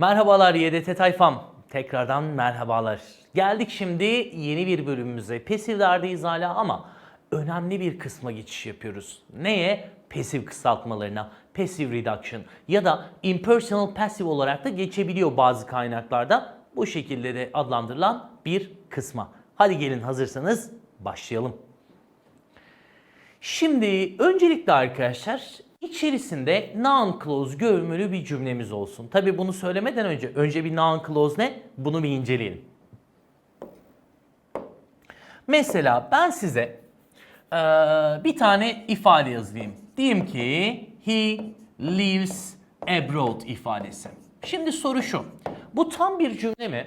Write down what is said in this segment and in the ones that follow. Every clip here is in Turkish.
Merhabalar YDT tayfam. Tekrardan merhabalar. Geldik şimdi yeni bir bölümümüze. Pasiflerdeyiz hala ama önemli bir kısma geçiş yapıyoruz. Neye? Pasif kısaltmalarına. Passive reduction ya da impersonal passive olarak da geçebiliyor bazı kaynaklarda. Bu şekilde de adlandırılan bir kısma. Hadi gelin hazırsanız başlayalım. Şimdi öncelikle arkadaşlar içerisinde noun clause görünümlü bir cümlemiz olsun. Tabi bunu söylemeden önce önce bir noun clause ne? Bunu bir inceleyelim. Mesela ben size eee, bir tane ifade yazayım. Diyeyim ki he lives abroad ifadesi. Şimdi soru şu. Bu tam bir cümle mi?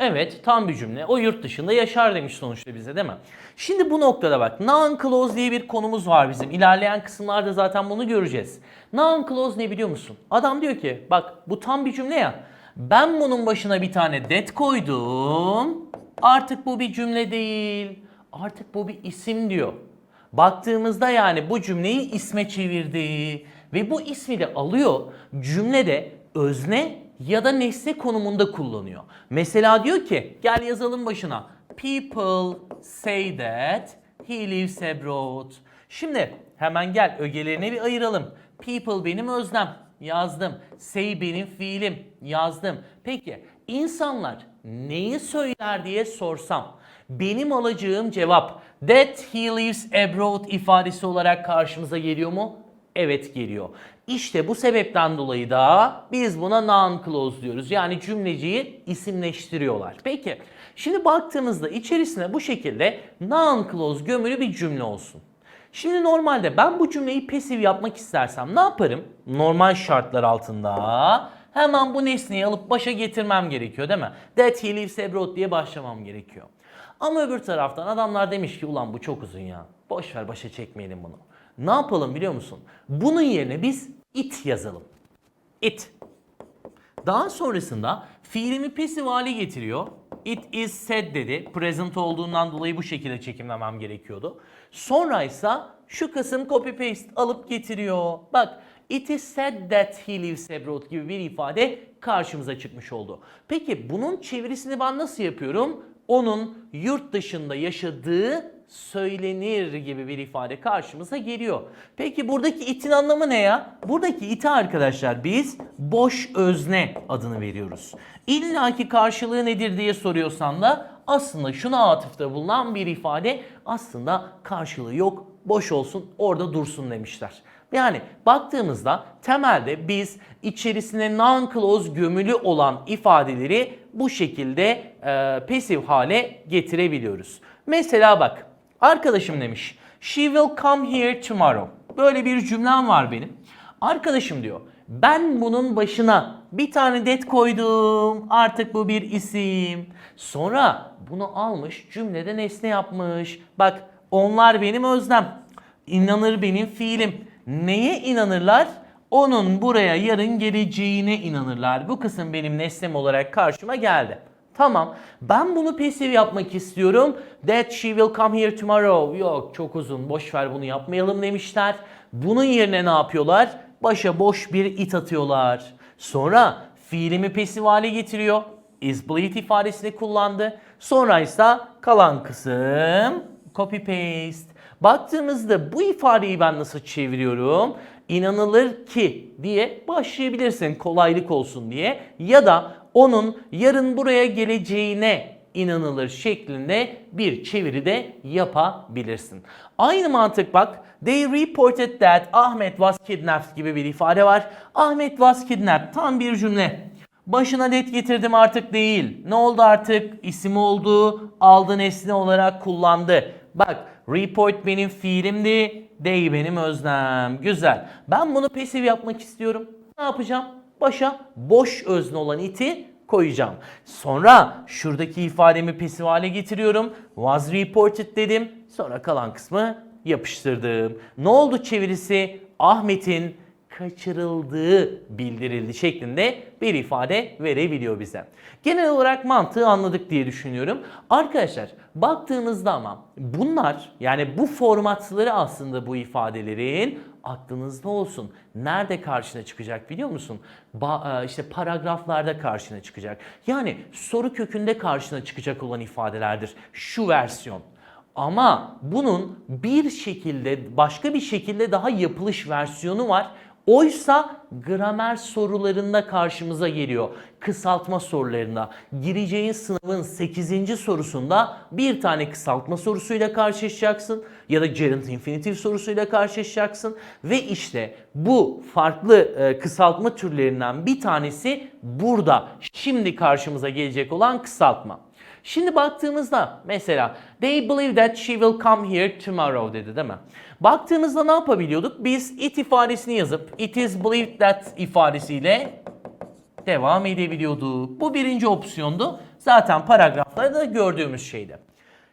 Evet tam bir cümle. O yurt dışında yaşar demiş sonuçta bize değil mi? Şimdi bu noktada bak noun clause diye bir konumuz var bizim. İlerleyen kısımlarda zaten bunu göreceğiz. Noun clause ne biliyor musun? Adam diyor ki bak bu tam bir cümle ya. Ben bunun başına bir tane that koydum. Artık bu bir cümle değil. Artık bu bir isim diyor. Baktığımızda yani bu cümleyi isme çevirdi. Ve bu ismi de alıyor cümlede özne ya da nesne konumunda kullanıyor. Mesela diyor ki gel yazalım başına. People say that he lives abroad. Şimdi hemen gel ögelerini bir ayıralım. People benim öznem yazdım. Say benim fiilim yazdım. Peki insanlar neyi söyler diye sorsam benim alacağım cevap that he lives abroad ifadesi olarak karşımıza geliyor mu? Evet geliyor. İşte bu sebepten dolayı da biz buna noun clause diyoruz. Yani cümleciyi isimleştiriyorlar. Peki şimdi baktığımızda içerisine bu şekilde noun clause gömülü bir cümle olsun. Şimdi normalde ben bu cümleyi pasif yapmak istersem ne yaparım? Normal şartlar altında hemen bu nesneyi alıp başa getirmem gerekiyor değil mi? That he lives abroad diye başlamam gerekiyor. Ama öbür taraftan adamlar demiş ki ulan bu çok uzun ya. Boş ver başa çekmeyelim bunu. Ne yapalım biliyor musun? Bunun yerine biz it yazalım. It. Daha sonrasında fiilimi pasif hale getiriyor. It is said dedi. Present olduğundan dolayı bu şekilde çekimlemem gerekiyordu. Sonra ise şu kısım copy paste alıp getiriyor. Bak it is said that he lives abroad gibi bir ifade karşımıza çıkmış oldu. Peki bunun çevirisini ben nasıl yapıyorum? Onun yurt dışında yaşadığı söylenir gibi bir ifade karşımıza geliyor. Peki buradaki itin anlamı ne ya? Buradaki ite arkadaşlar biz boş özne adını veriyoruz. İlla karşılığı nedir diye soruyorsan da aslında şuna atıfta bulunan bir ifade aslında karşılığı yok boş olsun orada dursun demişler. Yani baktığımızda temelde biz içerisine noun clause gömülü olan ifadeleri bu şekilde e, pasif hale getirebiliyoruz. Mesela bak arkadaşım demiş she will come here tomorrow. Böyle bir cümlem var benim. Arkadaşım diyor ben bunun başına bir tane det koydum. Artık bu bir isim. Sonra bunu almış cümlede nesne yapmış. Bak onlar benim özlem. İnanır benim fiilim. Neye inanırlar? Onun buraya yarın geleceğine inanırlar. Bu kısım benim nesnem olarak karşıma geldi. Tamam. Ben bunu pasif yapmak istiyorum. That she will come here tomorrow. Yok çok uzun. Boş ver bunu yapmayalım demişler. Bunun yerine ne yapıyorlar? Başa boş bir it atıyorlar. Sonra fiilimi pasif hale getiriyor. Is bleed ifadesini kullandı. Sonra ise kalan kısım copy paste. Baktığımızda bu ifadeyi ben nasıl çeviriyorum? İnanılır ki diye başlayabilirsin kolaylık olsun diye ya da onun yarın buraya geleceğine inanılır şeklinde bir çeviri de yapabilirsin. Aynı mantık bak. They reported that Ahmet was kidnapped gibi bir ifade var. Ahmet was kidnapped tam bir cümle. Başına net getirdim artık değil. Ne oldu artık? İsim oldu. Aldı nesne olarak kullandı. Bak report benim fiilimdi. They benim öznem. Güzel. Ben bunu pasif yapmak istiyorum. Ne yapacağım? Başa boş özne olan iti koyacağım. Sonra şuradaki ifademi pasif hale getiriyorum. Was reported dedim. Sonra kalan kısmı yapıştırdım. Ne oldu çevirisi? Ahmet'in kaçırıldığı bildirildi şeklinde bir ifade verebiliyor bize. Genel olarak mantığı anladık diye düşünüyorum. Arkadaşlar baktığınızda ama bunlar yani bu formatları aslında bu ifadelerin aklınızda olsun. Nerede karşına çıkacak biliyor musun? Ba- e, işte paragraflarda karşına çıkacak. Yani soru kökünde karşına çıkacak olan ifadelerdir şu versiyon. Ama bunun bir şekilde başka bir şekilde daha yapılış versiyonu var. Oysa gramer sorularında karşımıza geliyor. Kısaltma sorularında. Gireceğin sınavın 8. sorusunda bir tane kısaltma sorusuyla karşılaşacaksın. Ya da gerund infinitive sorusuyla karşılaşacaksın. Ve işte bu farklı e, kısaltma türlerinden bir tanesi burada. Şimdi karşımıza gelecek olan kısaltma. Şimdi baktığımızda mesela they believe that she will come here tomorrow dedi değil mi? Baktığımızda ne yapabiliyorduk? Biz it ifadesini yazıp it is believed that ifadesiyle devam edebiliyorduk. Bu birinci opsiyondu. Zaten paragraflarda da gördüğümüz şeydi.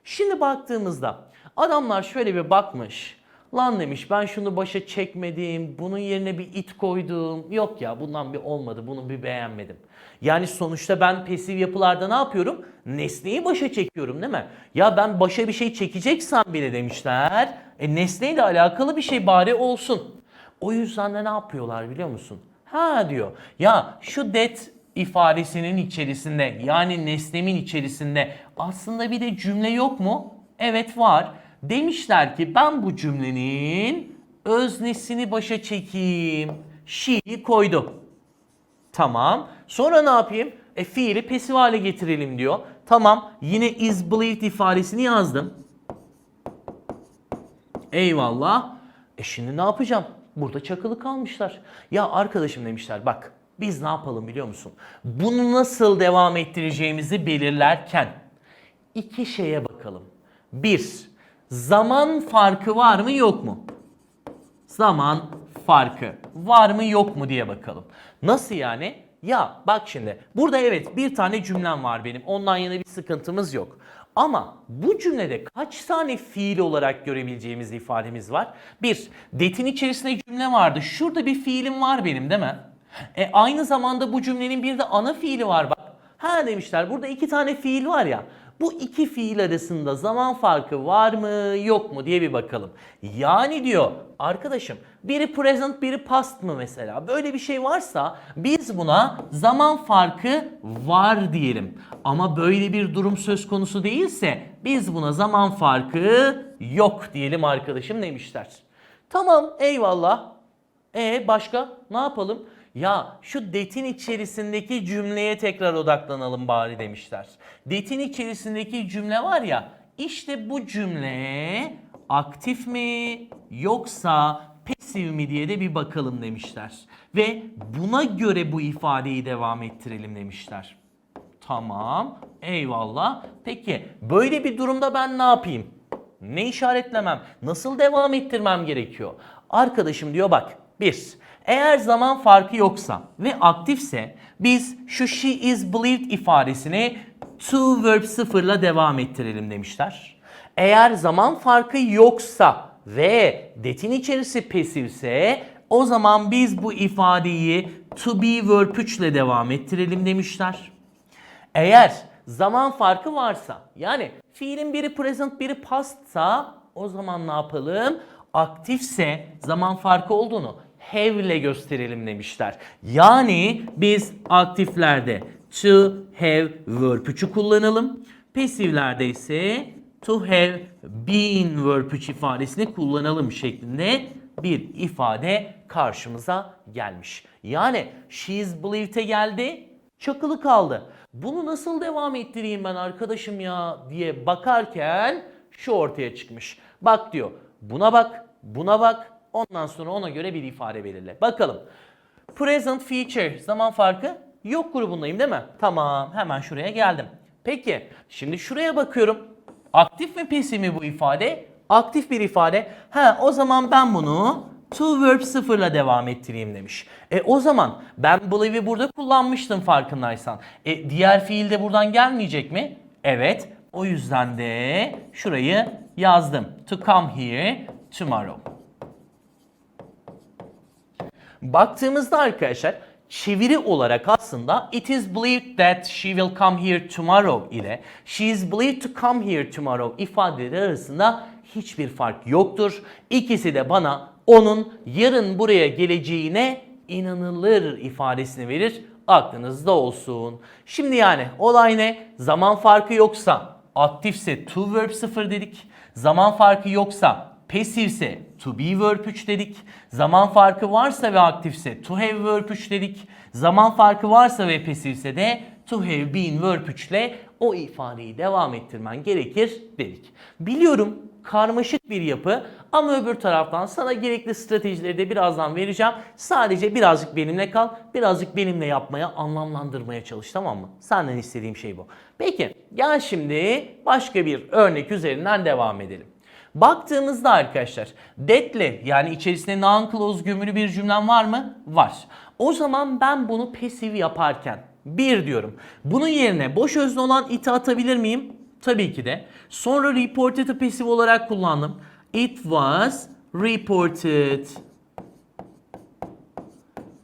Şimdi baktığımızda adamlar şöyle bir bakmış. Lan demiş ben şunu başa çekmedim, bunun yerine bir it koydum. Yok ya bundan bir olmadı, bunu bir beğenmedim. Yani sonuçta ben pasif yapılarda ne yapıyorum? Nesneyi başa çekiyorum değil mi? Ya ben başa bir şey çekeceksem bile demişler. E nesneyle alakalı bir şey bari olsun. O yüzden de ne yapıyorlar biliyor musun? Ha diyor. Ya şu that ifadesinin içerisinde yani nesnemin içerisinde aslında bir de cümle yok mu? Evet var. Demişler ki ben bu cümlenin öznesini başa çekeyim. She'yi koydum. Tamam. Sonra ne yapayım? E fiili pasif hale getirelim diyor. Tamam. Yine is believed ifadesini yazdım. Eyvallah. E şimdi ne yapacağım? Burada çakılı kalmışlar. Ya arkadaşım demişler bak biz ne yapalım biliyor musun? Bunu nasıl devam ettireceğimizi belirlerken iki şeye bakalım. Bir, zaman farkı var mı yok mu? Zaman farkı var mı yok mu diye bakalım. Nasıl yani? Ya bak şimdi burada evet bir tane cümlem var benim. Ondan yana bir sıkıntımız yok. Ama bu cümlede kaç tane fiil olarak görebileceğimiz ifademiz var? Bir, detin içerisinde cümle vardı. Şurada bir fiilim var benim değil mi? E aynı zamanda bu cümlenin bir de ana fiili var bak. Ha demişler burada iki tane fiil var ya. Bu iki fiil arasında zaman farkı var mı yok mu diye bir bakalım. Yani diyor arkadaşım biri present biri past mı mesela böyle bir şey varsa biz buna zaman farkı var diyelim. Ama böyle bir durum söz konusu değilse biz buna zaman farkı yok diyelim arkadaşım demişler. Tamam eyvallah. E başka ne yapalım? Ya şu detin içerisindeki cümleye tekrar odaklanalım bari demişler. Detin içerisindeki cümle var ya işte bu cümle aktif mi yoksa pasif mi diye de bir bakalım demişler. Ve buna göre bu ifadeyi devam ettirelim demişler. Tamam eyvallah. Peki böyle bir durumda ben ne yapayım? Ne işaretlemem? Nasıl devam ettirmem gerekiyor? Arkadaşım diyor bak bir, eğer zaman farkı yoksa ve aktifse biz şu she is believed ifadesini to verb sıfırla devam ettirelim demişler. Eğer zaman farkı yoksa ve detin içerisi pasifse o zaman biz bu ifadeyi to be verb 3 ile devam ettirelim demişler. Eğer zaman farkı varsa yani fiilin biri present biri pastsa o zaman ne yapalım? Aktifse zaman farkı olduğunu have ile gösterelim demişler. Yani biz aktiflerde to have verb 3'ü kullanalım. Pasiflerde ise to have been verb 3 ifadesini kullanalım şeklinde bir ifade karşımıza gelmiş. Yani she is believed'e geldi, çakılı kaldı. Bunu nasıl devam ettireyim ben arkadaşım ya diye bakarken şu ortaya çıkmış. Bak diyor buna bak, buna bak ondan sonra ona göre bir ifade belirle. Bakalım. Present feature zaman farkı yok grubundayım değil mi? Tamam hemen şuraya geldim. Peki şimdi şuraya bakıyorum. Aktif mi pasif mi bu ifade? Aktif bir ifade. Ha o zaman ben bunu to verb sıfırla devam ettireyim demiş. E o zaman ben believe'i burada kullanmıştım farkındaysan. E diğer fiil de buradan gelmeyecek mi? Evet. O yüzden de şurayı yazdım. To come here tomorrow. Baktığımızda arkadaşlar çeviri olarak aslında it is believed that she will come here tomorrow ile she is believed to come here tomorrow ifadeleri arasında hiçbir fark yoktur. İkisi de bana onun yarın buraya geleceğine inanılır ifadesini verir. Aklınızda olsun. Şimdi yani olay ne? Zaman farkı yoksa aktifse to verb 0 dedik. Zaman farkı yoksa Pasifse to be verb 3 dedik. Zaman farkı varsa ve aktifse to have verb 3 dedik. Zaman farkı varsa ve pasifse de to have been verb 3 ile o ifadeyi devam ettirmen gerekir dedik. Biliyorum karmaşık bir yapı ama öbür taraftan sana gerekli stratejileri de birazdan vereceğim. Sadece birazcık benimle kal, birazcık benimle yapmaya, anlamlandırmaya çalış tamam mı? Senden istediğim şey bu. Peki gel şimdi başka bir örnek üzerinden devam edelim. Baktığımızda arkadaşlar that'le yani içerisinde noun clause gömülü bir cümlem var mı? Var. O zaman ben bunu pasif yaparken bir diyorum. Bunun yerine boş özne olan it'i atabilir miyim? Tabii ki de. Sonra reported'ı pasif olarak kullandım. It was reported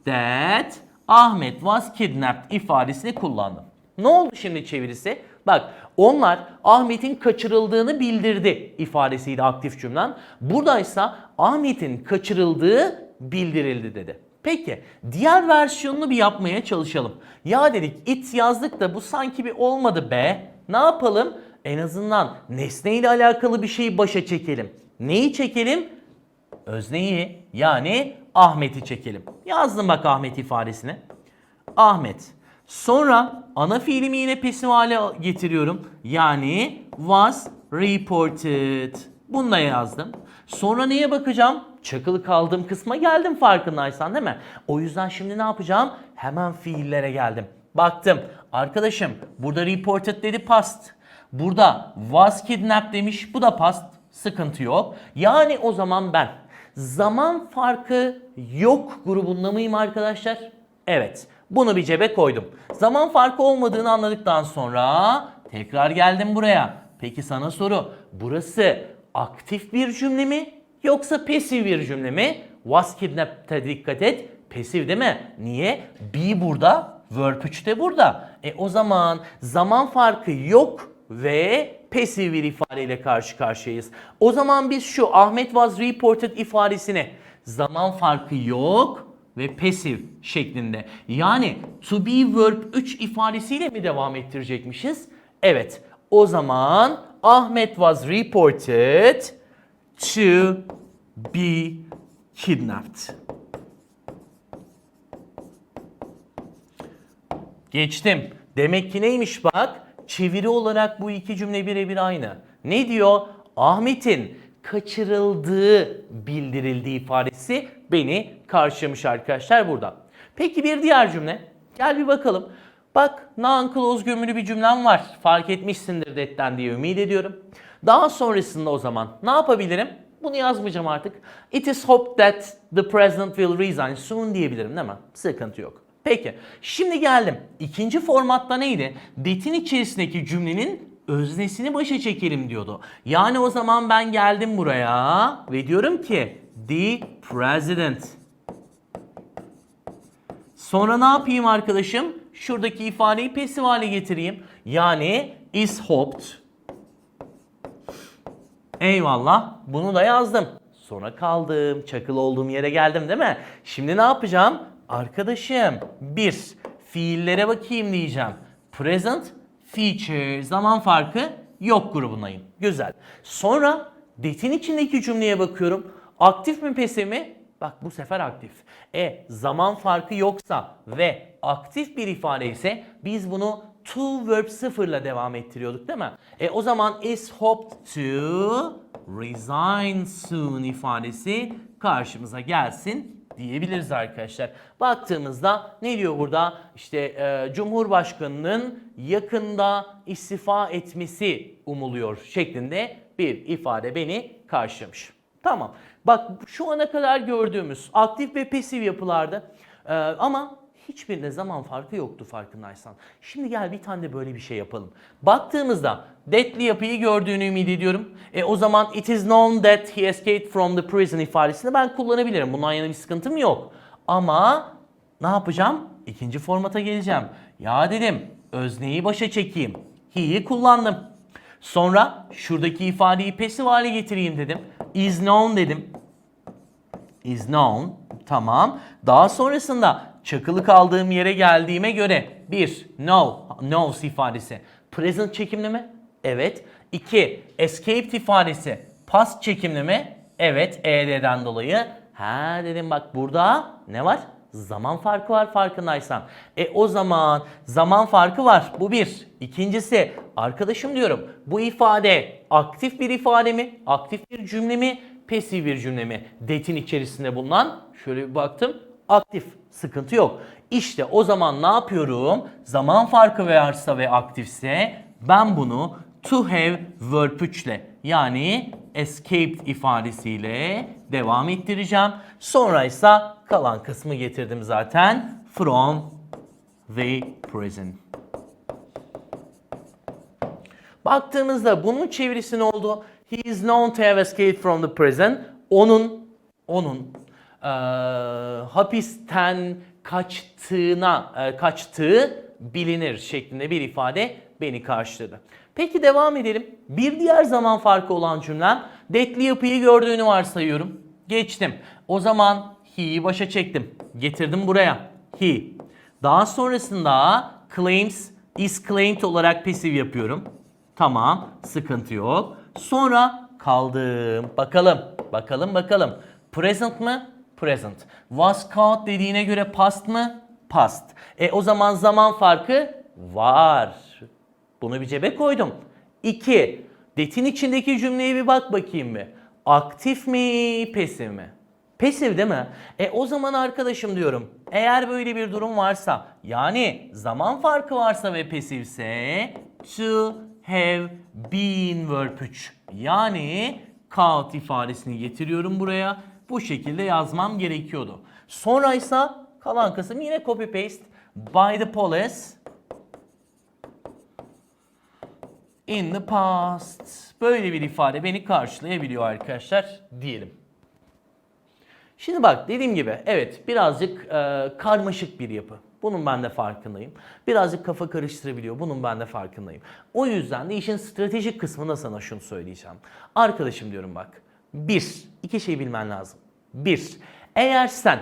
that Ahmet was kidnapped ifadesini kullandım. Ne oldu şimdi çevirisi? Bak onlar Ahmet'in kaçırıldığını bildirdi ifadesiydi aktif cümlem. Buradaysa Ahmet'in kaçırıldığı bildirildi dedi. Peki diğer versiyonunu bir yapmaya çalışalım. Ya dedik it yazdık da bu sanki bir olmadı be. Ne yapalım? En azından nesneyle alakalı bir şeyi başa çekelim. Neyi çekelim? Özneyi yani Ahmet'i çekelim. Yazdım bak Ahmet ifadesini. Ahmet. Sonra ana fiilimi yine pasif hale getiriyorum. Yani was reported. Bunu da yazdım. Sonra neye bakacağım? Çakılı kaldığım kısma geldim farkındaysan değil mi? O yüzden şimdi ne yapacağım? Hemen fiillere geldim. Baktım. Arkadaşım burada reported dedi past. Burada was kidnapped demiş. Bu da past. Sıkıntı yok. Yani o zaman ben zaman farkı yok grubunda mıyım arkadaşlar? Evet. Bunu bir cebe koydum. Zaman farkı olmadığını anladıktan sonra tekrar geldim buraya. Peki sana soru. Burası aktif bir cümle mi yoksa pasif bir cümle mi? Was kidnapped'e dikkat et. Pasif değil mi? Niye? Be burada, verb 3 de burada. E o zaman zaman farkı yok ve pasif bir ifadeyle karşı karşıyayız. O zaman biz şu Ahmet was reported ifadesini zaman farkı yok ve pasif şeklinde. Yani to be verb 3 ifadesiyle mi devam ettirecekmişiz? Evet. O zaman Ahmet was reported to be kidnapped. Geçtim. Demek ki neymiş bak? Çeviri olarak bu iki cümle birebir aynı. Ne diyor? Ahmet'in kaçırıldığı bildirildiği ifadesi beni karşılamış arkadaşlar burada. Peki bir diğer cümle. Gel bir bakalım. Bak noun clause gömülü bir cümlem var. Fark etmişsindir detten diye ümit ediyorum. Daha sonrasında o zaman ne yapabilirim? Bunu yazmayacağım artık. It is hoped that the president will resign soon diyebilirim değil mi? Sıkıntı yok. Peki şimdi geldim. İkinci formatta neydi? That'in içerisindeki cümlenin öznesini başa çekelim diyordu. Yani o zaman ben geldim buraya ve diyorum ki the president. Sonra ne yapayım arkadaşım? Şuradaki ifadeyi pasif hale getireyim. Yani is hoped. Eyvallah. Bunu da yazdım. Sonra kaldım. Çakıl olduğum yere geldim değil mi? Şimdi ne yapacağım? Arkadaşım bir fiillere bakayım diyeceğim. Present feature zaman farkı yok grubundayım. Güzel. Sonra that'in içindeki cümleye bakıyorum. Aktif mi pasif mi? Bak bu sefer aktif. E zaman farkı yoksa ve aktif bir ifade ise biz bunu to verb 0 ile devam ettiriyorduk değil mi? E o zaman is hoped to resign soon ifadesi karşımıza gelsin diyebiliriz arkadaşlar. Baktığımızda ne diyor burada? İşte e, Cumhurbaşkanının yakında istifa etmesi umuluyor şeklinde bir ifade beni karşılamış. Tamam. Bak şu ana kadar gördüğümüz aktif ve pasif yapılarda e, ama hiçbirinde zaman farkı yoktu farkındaysan. Şimdi gel bir tane de böyle bir şey yapalım. Baktığımızda that'li yapıyı gördüğünü ümit ediyorum. E o zaman it is known that he escaped from the prison ifadesini ben kullanabilirim. Bundan yana bir sıkıntım yok. Ama ne yapacağım? İkinci formata geleceğim. Ya dedim özneyi başa çekeyim. He'yi kullandım. Sonra şuradaki ifadeyi pasif hale getireyim dedim. Is known dedim. Is known. Tamam. Daha sonrasında çakılı kaldığım yere geldiğime göre bir know, knows ifadesi. Present çekimli mi? Evet. İki escaped ifadesi. Past çekimli mi? Evet. ED'den dolayı. Ha dedim bak burada ne var? Zaman farkı var farkındaysan. E o zaman zaman farkı var. Bu bir. İkincisi arkadaşım diyorum bu ifade aktif bir ifade mi? Aktif bir cümle mi? Pasif bir cümle mi? That'in içerisinde bulunan şöyle bir baktım aktif. Sıkıntı yok. İşte o zaman ne yapıyorum? Zaman farkı varsa ve aktifse ben bunu to have verb 3 ile yani escaped ifadesiyle devam ettireceğim. Sonra ise kalan kısmı getirdim zaten. From the prison. Baktığımızda bunun çevirisi ne oldu? He is known to have escaped from the prison. Onun, onun eee, hapisten kaçtığına, eee, kaçtığı bilinir şeklinde bir ifade beni karşıladı. Peki devam edelim. Bir diğer zaman farkı olan cümlem detli yapıyı gördüğünü varsayıyorum. Geçtim. O zaman he'yi başa çektim. Getirdim buraya. He. Daha sonrasında claims is claimed olarak pasif yapıyorum. Tamam, sıkıntı yok. Sonra kaldım. Bakalım, bakalım, bakalım. Present mı? Present. Was caught dediğine göre past mı? Past. E o zaman zaman farkı var. Bunu bir cebe koydum. 2. Detin içindeki cümleye bir bak bakayım bir. Aktif mi, pasif mi? Pasif değil mi? E o zaman arkadaşım diyorum eğer böyle bir durum varsa yani zaman farkı varsa ve pasifse to have been verb 3 yani caught ifadesini getiriyorum buraya. Bu şekilde yazmam gerekiyordu. Sonra ise kalan kısım yine copy paste by the police in the past. Böyle bir ifade beni karşılayabiliyor arkadaşlar diyelim. Şimdi bak dediğim gibi evet birazcık e, karmaşık bir yapı. Bunun ben de farkındayım. Birazcık kafa karıştırabiliyor. Bunun ben de farkındayım. O yüzden de işin stratejik kısmında sana şunu söyleyeceğim. Arkadaşım diyorum bak. Bir, iki şey bilmen lazım. Bir, eğer sen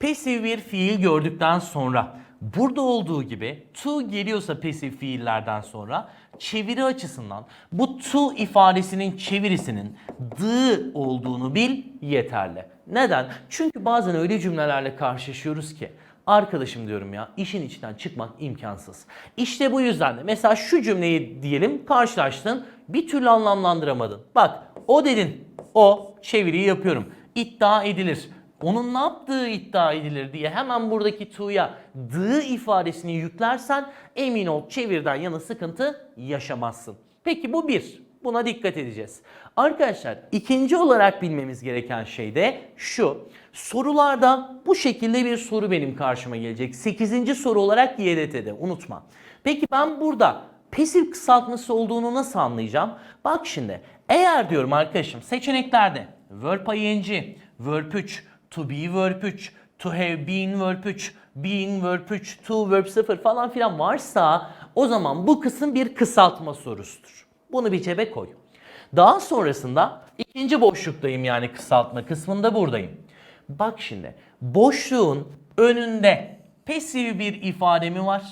pasif bir fiil gördükten sonra burada olduğu gibi to geliyorsa pasif fiillerden sonra çeviri açısından bu to ifadesinin çevirisinin the olduğunu bil yeterli. Neden? Çünkü bazen öyle cümlelerle karşılaşıyoruz ki arkadaşım diyorum ya işin içinden çıkmak imkansız. İşte bu yüzden de mesela şu cümleyi diyelim karşılaştın bir türlü anlamlandıramadın. Bak o dedin o çeviriyi yapıyorum. İddia edilir. Onun ne yaptığı iddia edilir diye hemen buradaki to'ya the ifadesini yüklersen emin ol çevirden yana sıkıntı yaşamazsın. Peki bu bir. Buna dikkat edeceğiz. Arkadaşlar ikinci olarak bilmemiz gereken şey de şu. Sorularda bu şekilde bir soru benim karşıma gelecek. 8. soru olarak YDT'de unutma. Peki ben burada pasif kısaltması olduğunu nasıl anlayacağım? Bak şimdi eğer diyorum arkadaşım seçeneklerde verb ing, verb 3, to be verb 3, to have been verb 3, being verb 3, to verb 0 falan filan varsa o zaman bu kısım bir kısaltma sorusudur. Bunu bir cebe koy. Daha sonrasında ikinci boşluktayım yani kısaltma kısmında buradayım. Bak şimdi boşluğun önünde pasif bir ifade mi var?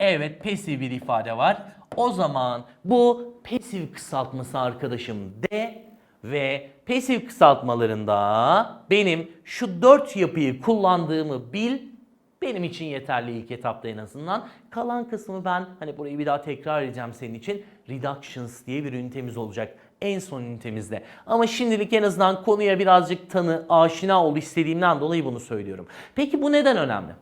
Evet pasif bir ifade var. O zaman bu pasif kısaltması arkadaşım D ve pasif kısaltmalarında benim şu dört yapıyı kullandığımı bil benim için yeterli ilk etapta en azından. Kalan kısmı ben hani burayı bir daha tekrar edeceğim senin için. Reductions diye bir ünitemiz olacak. En son ünitemizde. Ama şimdilik en azından konuya birazcık tanı, aşina ol istediğimden dolayı bunu söylüyorum. Peki bu neden önemli?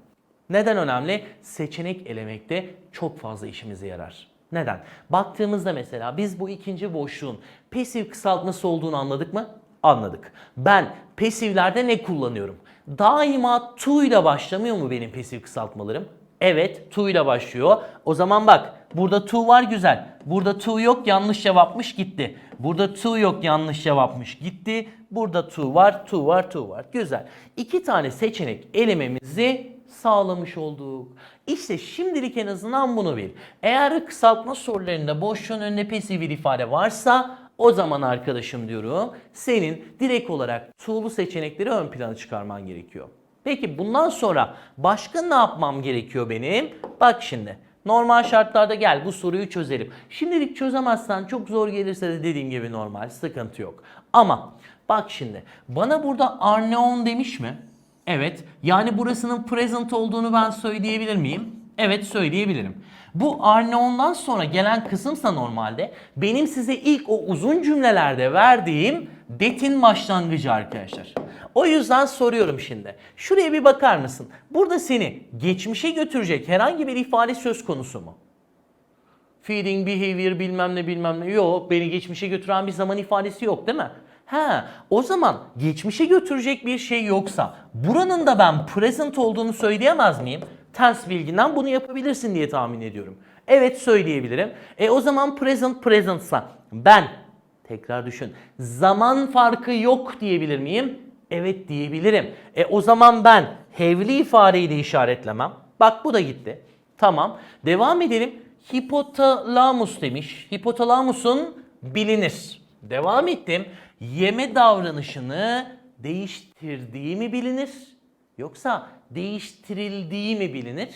Neden önemli? Seçenek elemekte çok fazla işimize yarar. Neden? Baktığımızda mesela biz bu ikinci boşluğun pasif kısaltması olduğunu anladık mı? Anladık. Ben pasiflerde ne kullanıyorum? Daima to ile başlamıyor mu benim pasif kısaltmalarım? Evet to ile başlıyor. O zaman bak burada to var güzel. Burada to yok yanlış cevapmış gitti. Burada to yok yanlış cevapmış gitti. Burada to var to var to var. Güzel. İki tane seçenek elememizi sağlamış olduk. İşte şimdilik en azından bunu bil. Eğer kısaltma sorularında boşluğun önünde pasif bir ifade varsa o zaman arkadaşım diyorum senin direkt olarak to'lu seçenekleri ön plana çıkarman gerekiyor. Peki bundan sonra başka ne yapmam gerekiyor benim? Bak şimdi. Normal şartlarda gel bu soruyu çözelim. Şimdilik çözemezsen çok zor gelirse de dediğim gibi normal sıkıntı yok. Ama bak şimdi bana burada are known demiş mi? Evet. Yani burasının present olduğunu ben söyleyebilir miyim? Evet söyleyebilirim. Bu are known'dan sonra gelen kısımsa normalde benim size ilk o uzun cümlelerde verdiğim that'in başlangıcı arkadaşlar. O yüzden soruyorum şimdi. Şuraya bir bakar mısın? Burada seni geçmişe götürecek herhangi bir ifade söz konusu mu? Feeding behavior bilmem ne bilmem ne. Yok beni geçmişe götüren bir zaman ifadesi yok değil mi? Ha, o zaman geçmişe götürecek bir şey yoksa buranın da ben present olduğunu söyleyemez miyim? Tense bilginden bunu yapabilirsin diye tahmin ediyorum. Evet söyleyebilirim. E o zaman present presentsa ben tekrar düşün. Zaman farkı yok diyebilir miyim? Evet diyebilirim. E o zaman ben have'li ifadeyi de işaretlemem. Bak bu da gitti. Tamam. Devam edelim. Hipotalamus demiş. Hipotalamusun bilinir. Devam ettim. Yeme davranışını değiştirdiği mi bilinir? Yoksa değiştirildiği mi bilinir?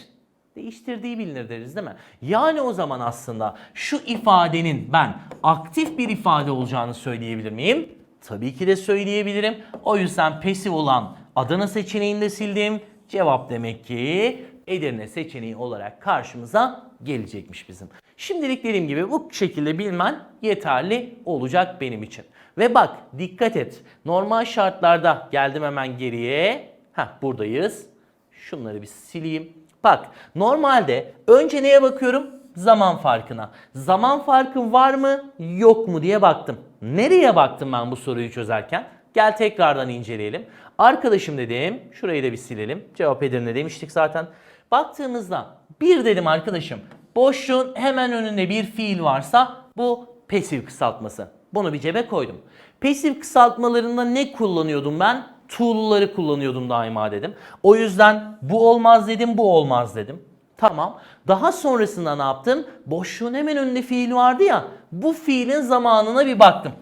Değiştirdiği bilinir deriz değil mi? Yani o zaman aslında şu ifadenin ben aktif bir ifade olacağını söyleyebilir miyim? Tabii ki de söyleyebilirim. O yüzden pasif olan Adana seçeneğini de sildim. Cevap demek ki Edirne seçeneği olarak karşımıza gelecekmiş bizim. Şimdilik dediğim gibi bu şekilde bilmen yeterli olacak benim için. Ve bak dikkat et. Normal şartlarda geldim hemen geriye. Heh buradayız. Şunları bir sileyim. Bak normalde önce neye bakıyorum? Zaman farkına. Zaman farkı var mı yok mu diye baktım. Nereye baktım ben bu soruyu çözerken? Gel tekrardan inceleyelim. Arkadaşım dedim. Şurayı da bir silelim. Cevap Edirne demiştik zaten. Baktığımızda bir dedim arkadaşım. Boşluğun hemen önünde bir fiil varsa bu pasif kısaltması. Bunu bir cebe koydum. Pasif kısaltmalarında ne kullanıyordum ben? Tool'ları kullanıyordum daima dedim. O yüzden bu olmaz dedim, bu olmaz dedim. Tamam. Daha sonrasında ne yaptım? Boşluğun hemen önünde fiil vardı ya. Bu fiilin zamanına bir baktım.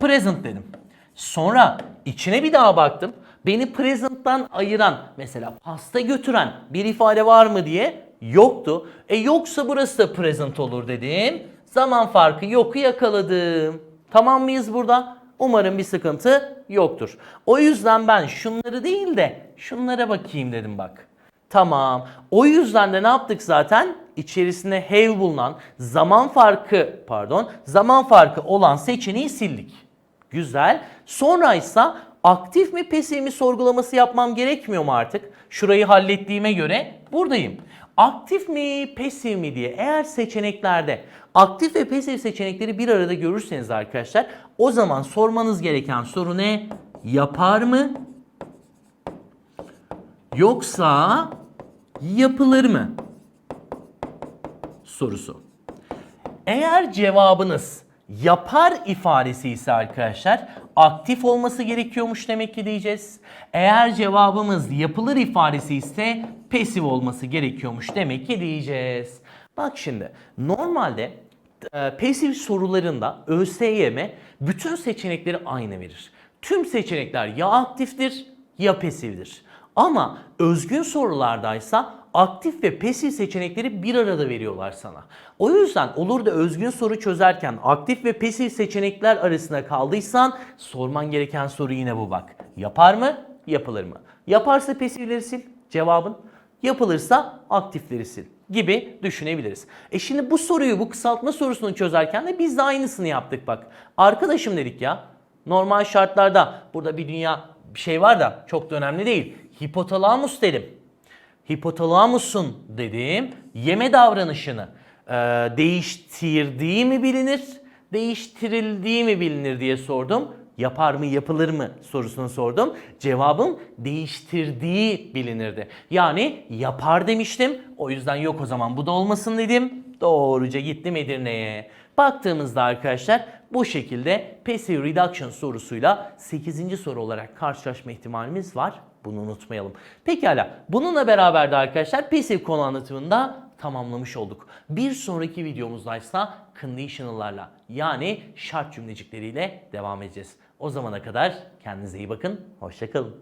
Present dedim. Sonra içine bir daha baktım. Beni present'tan ayıran mesela pasta götüren bir ifade var mı diye yoktu. E yoksa burası da present olur dedim. Zaman farkı yoku yakaladım. Tamam mıyız burada? Umarım bir sıkıntı yoktur. O yüzden ben şunları değil de şunlara bakayım dedim bak. Tamam. O yüzden de ne yaptık zaten? İçerisinde have bulunan zaman farkı pardon zaman farkı olan seçeneği sildik. Güzel. Sonra ise aktif mi pasif mi sorgulaması yapmam gerekmiyor mu artık? Şurayı hallettiğime göre buradayım. Aktif mi pasif mi diye eğer seçeneklerde aktif ve pasif seçenekleri bir arada görürseniz arkadaşlar o zaman sormanız gereken soru ne? Yapar mı? Yoksa yapılır mı? Sorusu. Eğer cevabınız yapar ifadesi ise arkadaşlar aktif olması gerekiyormuş demek ki diyeceğiz. Eğer cevabımız yapılır ifadesi ise pasif olması gerekiyormuş demek ki diyeceğiz. Bak şimdi normalde e, pasif sorularında ÖSYM bütün seçenekleri aynı verir. Tüm seçenekler ya aktiftir ya pasifdir. Ama özgün sorulardaysa aktif ve pasif seçenekleri bir arada veriyorlar sana. O yüzden olur da özgün soru çözerken aktif ve pasif seçenekler arasında kaldıysan sorman gereken soru yine bu bak. Yapar mı? Yapılır mı? Yaparsa pasifleri sil cevabın. Yapılırsa aktifleri sil gibi düşünebiliriz. E şimdi bu soruyu bu kısaltma sorusunu çözerken de biz de aynısını yaptık bak. Arkadaşım dedik ya normal şartlarda burada bir dünya bir şey var da çok da önemli değil. Hipotalamus dedim. Hipotalamusun dediğim yeme davranışını e, değiştirdiği mi bilinir, değiştirildiği mi bilinir diye sordum. yapar mı yapılır mı sorusunu sordum. Cevabım değiştirdiği bilinirdi. Yani yapar demiştim. O yüzden yok o zaman bu da olmasın dedim. Doğruca gittim Edirne'ye. Baktığımızda arkadaşlar bu şekilde passive reduction sorusuyla 8. soru olarak karşılaşma ihtimalimiz var. Bunu unutmayalım. Pekala bununla beraber de arkadaşlar passive konu anlatımında tamamlamış olduk. Bir sonraki videomuzda ise conditional'larla yani şart cümlecikleriyle devam edeceğiz. O zamana kadar kendinize iyi bakın. Hoşçakalın.